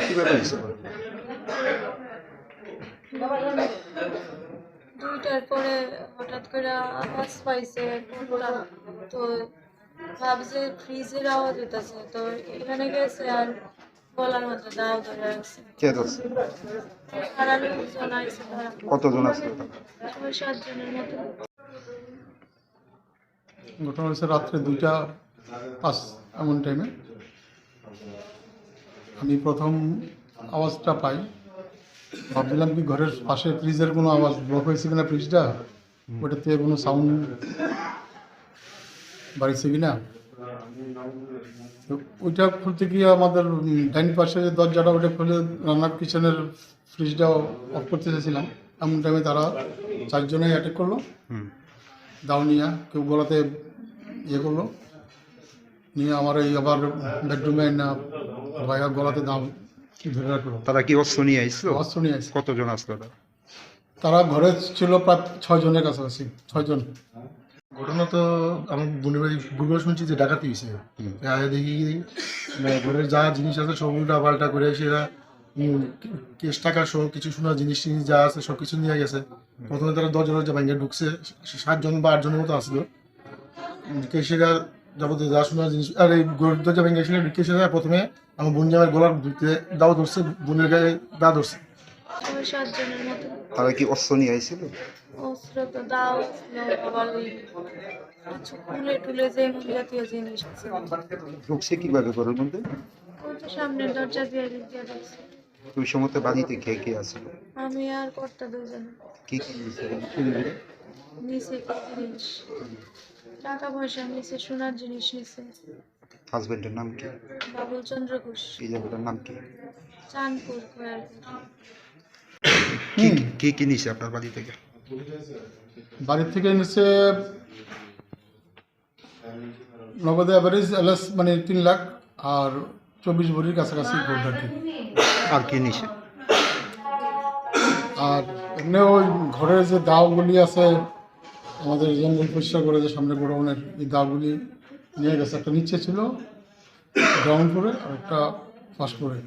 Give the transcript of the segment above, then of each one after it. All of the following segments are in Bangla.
কীভাবে দুইটার পরে হঠাৎ করে আওয়াজ পাইছে তো ভাবছে ফ্রিজের আওয়াজ হইতেছে তো এখানে গেছে আর দাও ধরে আছে। কে ধরছে? সারা লোকজন আইসে কতজন আছে? ছয় সাতজনের মতো। ঘটনা হয়েছে রাত্রে দুইটা পাঁচ এমন টাইমে আমি প্রথম আওয়াজটা পাই। ভাবছিলাম কি ঘরের পাশে ফ্রিজের কোনো আওয়াজ ব্লক হয়েছে কিনা ফ্রিজটা? ওটাতে কোনো সাউন্ড বাড়িছে কিনা? তো ওইটা খুলতে গিয়ে আমাদের ডাইন পাশে যে দরজাটা ওটা খুলে রান্নার কিচেনের ফ্রিজটা অফ করতে চেয়েছিলাম এমন টাইমে তারা চারজনেই অ্যাটেক করল। হুম। দাও নিয়ে কেউ গলাতে ইয়ে করল। নিয়ে আমার এই আবার বেডরুমে না ভাইয়া গলাতে দাম ধরে রাখল। তারা কি অস্ত্র নিয়ে আইসলো অস্ত্র নিয়ে আসছে। কতজন আসলো তারা তারা ঘরে ছিল প্রায় ছয় জনের কাছাকাছি ছয়জন। ঘটনা তো আমি বোনের বাড়ি ভুলভাল শুনছি যে ডাকাতি হয়েছে। আগে দেখি মানে ঘরের যা জিনিস আছে সব উল্টা পাল্টা করে সেরা কেস টাকা সহ কিছু শোনা জিনিস টিনিস যা আছে সব কিছু নিয়ে গেছে। প্রথমে তারা দরজা দরজা ভেঙে ঢুকছে সাতজন বা আটজনের মতো আসলো। কেসেরা যাবতীয় যা শোনা জিনিস আর এই ঘরের দরজা ভেঙে এসে কেসেরা প্রথমে আমার বোন জামের গলার দাও ধরছে বোনের গায়ে দা ধরছে। সাতজনের মতো। তারা কি অস্ত্র নিয়ে আইছিল? অস্ত্র তো দাও আবার ওই কিছু টুলে যে জাতীয় জিনিস ঢুকছে কীভাবে ঘরের মধ্যে? তো দরজা দিয়ে দিয়ে ঢুকছে ওই সময় বাড়িতে কে কে আসলো? আমি আর কর্তা দুজনে কি কি নিয়েছে? নিচে জিনিস? টাকা পয়সা নিচে সোনার জিনিস নিচে হাজবেন্ডের নাম কি? বাবুল চন্দ্র ঘোষ। এই জায়গাটার নাম কি? চাঁদপুর খয়ারপুর কি কি কি নিছে আপনার বাড়ি থেকে? বাড়ির থেকে নিচ্ছে নগদে অ্যাভারেজ এলএস মানে তিন লাখ আর চব্বিশ ভরির কাছাকাছি গোল্ড আর কি। আর কি নিছে? আর এমনি ওই ঘরের যে দাওগুলি আছে আমাদের জঙ্গল পরিষ্কার করে যে সামনে গোডাউনের এই দাওগুলি নিয়ে গেছে। একটা নিচে ছিল গ্রাউন্ড করে আর একটা ফার্স্ট ফ্লোরে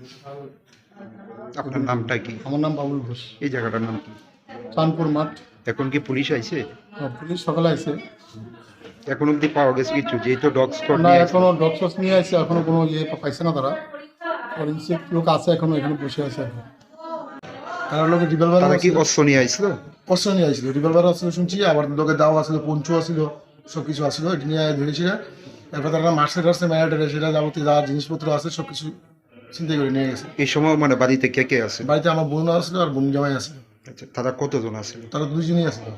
আপনার নামটা কি? আমার নাম বাবুল ঘোষ। এই জায়গাটার নাম কি? চাঁদপুর মাঠ। এখন কি পুলিশ আইছে? পুলিশ সকালে আছে এখন অব্দি পাওয়া গেছে কিছু? যেহেতু ডগ স্কট না আইছে। এখনও ডক্টরস নিয়ে আছে এখনও কোনো ইয়ে পাইছে না তারা। ফরেন্সিক লোক আছে এখনও এখানে বসে আছে তারা লোকে রিভলভার কি অস্ত্র নিয়ে আইছিল? অস্ত্র নিয়ে আসছিল রিভলভার আসলে শুনছি আবার লোকে দাও আসছিল পঞ্চু আসছিল সব কিছু আসছিল এটা নিয়ে ধরেছিল তারপর তারা মার্সেল টার্সে ম্যারাটারে সেটা যাবতীয় যা জিনিসপত্র আছে সব কিছু চিন্তা করে নিয়ে গেছে। এই সময় মানে বাড়িতে কে কে আছে? বাড়িতে আমার বোন আসলো আর বোন জামাই আসলো। আচ্ছা তারা কতজন আসছিল তারা দুজনই আসলো।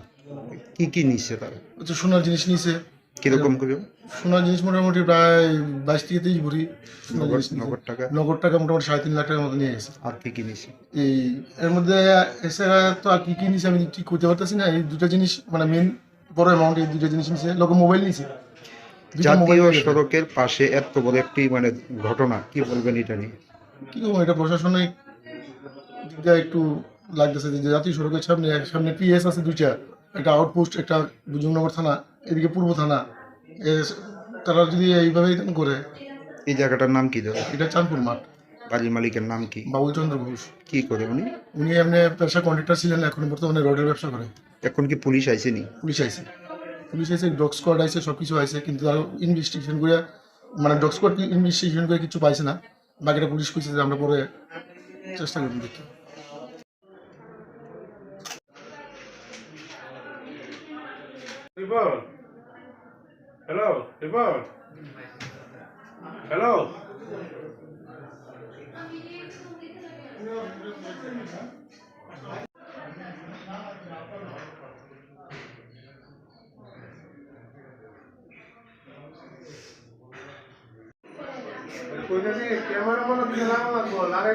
কি কি নিচ্ছে তারা? সোনার জিনিস নিয়েছে কীরকম করে সোনার জিনিস মোটামুটি প্রায় বাইশ থেকে তেইশ ভরি। নগদ নিয়েছে। টাকা? নগদ টাকা মোটামুটি সাড়ে তিন লাখ টাকার মতো নিয়ে গেছে। আর কি কি এই এর মধ্যে এছাড়া তো আর কি কি নিছে আমি ঠিক করতে পারতেছি না। এই দুটো জিনিস মানে মেন বড় অ্যামাউন্ট এই দুটো জিনিস নিছে। লোকে মোবাইল মোবাইল জাতীয় সড়কের পাশে এত বড় একটি মানে ঘটনা কি বলবেন এটা নিয়ে? কি করব এটা প্রশাসনিক দিক দিয়ে একটু লাগতেছে যে জাতীয় সড়কের সামনে সামনে পিএস আছে দুইটা। একটা আউটপোস্ট একটা দুজনগর থানা। এদিকে পূর্ব থানা। এ- তারা যদি এইভাবে করে এই জায়গাটার নাম কি দাদা এটা চাঁদপুর মাঠ। বাড়ির মালিকের নাম কি? বাবুল চন্দ্র ঘোষ। কি করে উনি? উনি এমনি ব্যবসা কন্ট্রাক্টর ছিলেন এখন বর্তমানে রডের ব্যবসা করে। এখন কি পুলিশ আইসেনি? পুলিশ আইছে পুলিশ আইছে ডগ স্কোয়াড আইছে সব কিছু আইছে কিন্তু তারা ইনভেস্টিগেশন করে মানে ডগ স্কোয়াড ইনভেস্টিগেশন করে কিছু পাইছে না। বাকিটা পুলিশ কইছে যে আমরা পরে চেষ্টা করব দেখি. Hello, report. Hello. কইতাছি ক্যামেরা মনে দিকে লাগা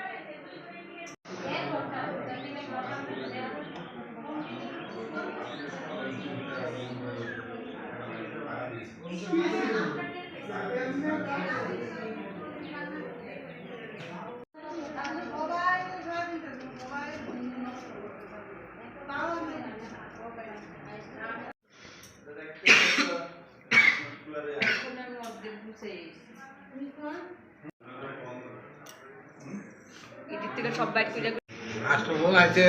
এদিক থেকে সব বাইট করে আষ্টমন আছে।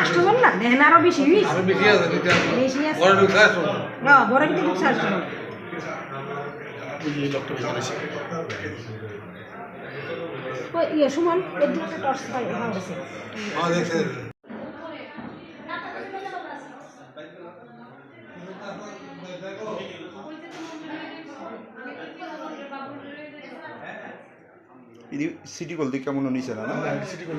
আষ্টমন না দেখেন আরও বেশি আরও বেশি আছে বেশি আছে। বড় ঢুকছে আষ্টমন না বড় কিন্তু ঢুকছে ভেতরে ছিল। ওই ইয়ে সুমন টর্চ পাই হ্যাঁ গেছে হ্যাঁ দেখছে ইদি সিটি গোল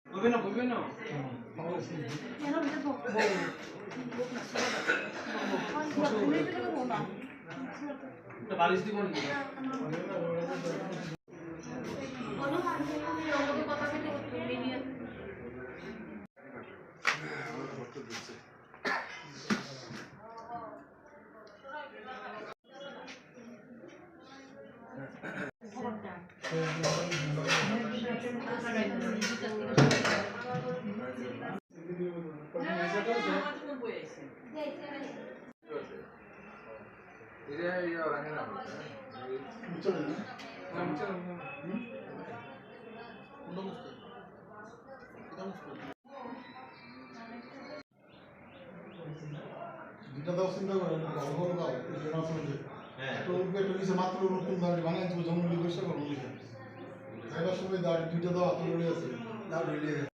আমরা সিটি গোল দেখে নিয়েছিলাম দুটা দাও চিন্তা ভালো ভালো দাও যে একটা উঠবে একটা নিচে মাত্র নতুন দাঁড়ি তুমি জঙ্গলি বসে করো লিখে সময় দাঁড়ি দুইটা দাও লড়ে আছে রইলে